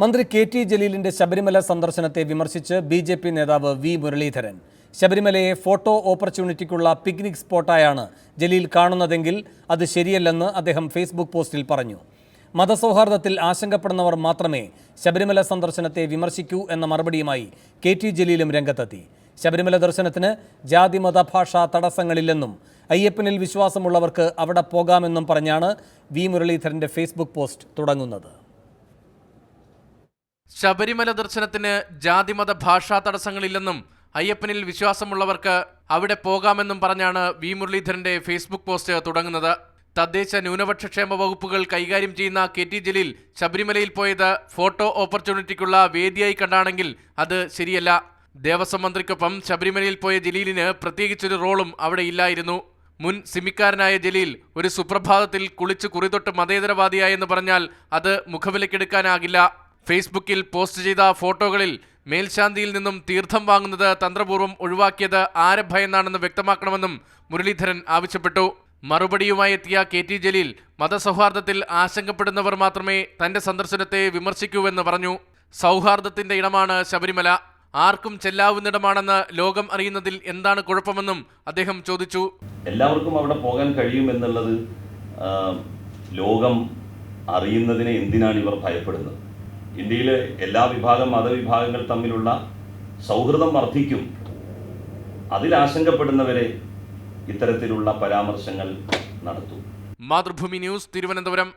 മന്ത്രി K T ജലീലിന്റെ ശബരിമല സന്ദർശനത്തെ വിമർശിച്ച് ബി ജെ പി നേതാവ് വി മുരളീധരൻ. ശബരിമലയെ ഫോട്ടോ ഓപ്പർച്യൂണിറ്റിക്കുള്ള പിക്നിക് സ്പോട്ടായാണ് ജലീൽ കാണുന്നതെങ്കിൽ അത് ശരിയല്ലെന്ന് അദ്ദേഹം ഫേസ്ബുക്ക് പോസ്റ്റിൽ പറഞ്ഞു. മതസൗഹാർദ്ദത്തിൽ ആശങ്കപ്പെടുന്നവർ മാത്രമേ ശബരിമല സന്ദർശനത്തെ വിമർശിക്കൂ എന്ന മറുപടിയുമായി കെ ടി ജലീലും രംഗത്തെത്തി. ശബരിമല ദർശനത്തിന് ജാതി മത ഭാഷാ തടസ്സങ്ങളില്ലെന്നും അയ്യപ്പനിൽ വിശ്വാസമുള്ളവർക്ക് അവിടെ പോകാമെന്നും പറഞ്ഞാണ് വി മുരളീധരന്റെ ഫേസ്ബുക്ക് പോസ്റ്റ് തുടങ്ങുന്നത്. ശബരിമല ദർശനത്തിന് ജാതിമത ഭാഷാ തടസ്സങ്ങളില്ലെന്നും അയ്യപ്പനിൽ വിശ്വാസമുള്ളവർക്ക് അവിടെ പോകാമെന്നും പറഞ്ഞാണ് വി മുരളീധരന്റെ ഫേസ്ബുക്ക് പോസ്റ്റ് തുടങ്ങുന്നത്. തദ്ദേശ ന്യൂനപക്ഷ ക്ഷേമ വകുപ്പുകൾ കൈകാര്യം ചെയ്യുന്ന കെ ടി ജലീൽ ശബരിമലയിൽ പോയത് ഫോട്ടോ ഓപ്പർച്യൂണിറ്റിക്കുള്ള വേദിയായി കണ്ടാണെങ്കിൽ അത് ശരിയല്ല. ദേവസ്വം മന്ത്രിക്കൊപ്പം ശബരിമലയിൽ പോയ ജലീലിന് പ്രത്യേകിച്ചൊരു റോളും അവിടെ ഇല്ലായിരുന്നു. മുൻ സിമിക്കാരനായ ജലീൽ ഒരു സുപ്രഭാതത്തിൽ കുളിച്ച് കുറിതൊട്ട് മതേതരവാദിയായെന്ന് പറഞ്ഞാൽ അത് മുഖവിലക്കെടുക്കാനാകില്ല ഫേസ്ബുക്കിൽ പോസ്റ്റ് ചെയ്ത ഫോട്ടോകളിൽ മേൽശാന്തിയിൽ നിന്നും തീർത്ഥം വാങ്ങുന്നത് തന്ത്രപൂർവം ഒഴിവാക്കിയത് ആരെ ഭയന്നാണെന്ന് വ്യക്തമാക്കണമെന്നും മുരളീധരൻ ആവശ്യപ്പെട്ടു. മറുപടിയുമായി എത്തിയ കെ ടി ജലീൽ മതസൗഹാർദ്ദത്തിൽ ആശങ്കപ്പെടുന്നവർ മാത്രമേ തന്റെ സന്ദർശനത്തെ വിമർശിക്കൂവെന്ന് പറഞ്ഞു. സൗഹാർദ്ദത്തിന്റെ ഇടമാണ് ശബരിമല. ആർക്കും ചെല്ലാവുന്നിടമാണെന്ന് ലോകം അറിയുന്നതിൽ എന്താണ് കുഴപ്പമെന്നും അദ്ദേഹം ചോദിച്ചു. എല്ലാവർക്കും അവിടെ പോകാൻ കഴിയുമെന്നുള്ളത് എന്നുള്ളത് ലോകം അറിയുന്നതിനെ എന്തിനാണ് ഇവർ ഭയപ്പെടുന്നത്? ഇന്ത്യയിലെ എല്ലാ വിഭാഗം മതവിഭാഗങ്ങൾ തമ്മിലുള്ള സൗഹൃദം വർദ്ധിക്കും. അതിൽ ആശങ്കപ്പെടുന്നവരെ ഇത്തരത്തിലുള്ള പരാമർശങ്ങൾ നടത്തും. മാതൃഭൂമി ന്യൂസ് തിരുവനന്തപുരം.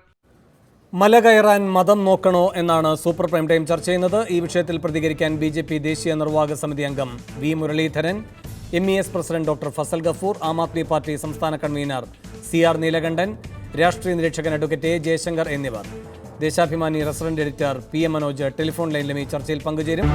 മല കയറാൻ മതം നോക്കണോ എന്നാണ് സൂപ്പർ പ്രൈം ടൈം ചർച്ച ചെയ്യുന്നത്. ഈ വിഷയത്തിൽ പ്രതികരിക്കാൻ ബി ജെ പി ദേശീയ നിർവാഹക സമിതി അംഗം V Muraleedharan M E S president doctor Fazal Gafoor Aam Aadmi party സംസ്ഥാന കൺവീനർ സി ആർ നീലകണ്ഠൻ രാഷ്ട്രീയ നിരീക്ഷകൻ അഡ്വക്കേറ്റ് എ ജയശങ്കർ എന്നിവർ. Deshabhimani resident editor P M Manoj telephone ലൈനിലും ഈ ചർച്ചയിൽ പങ്കുചേരും.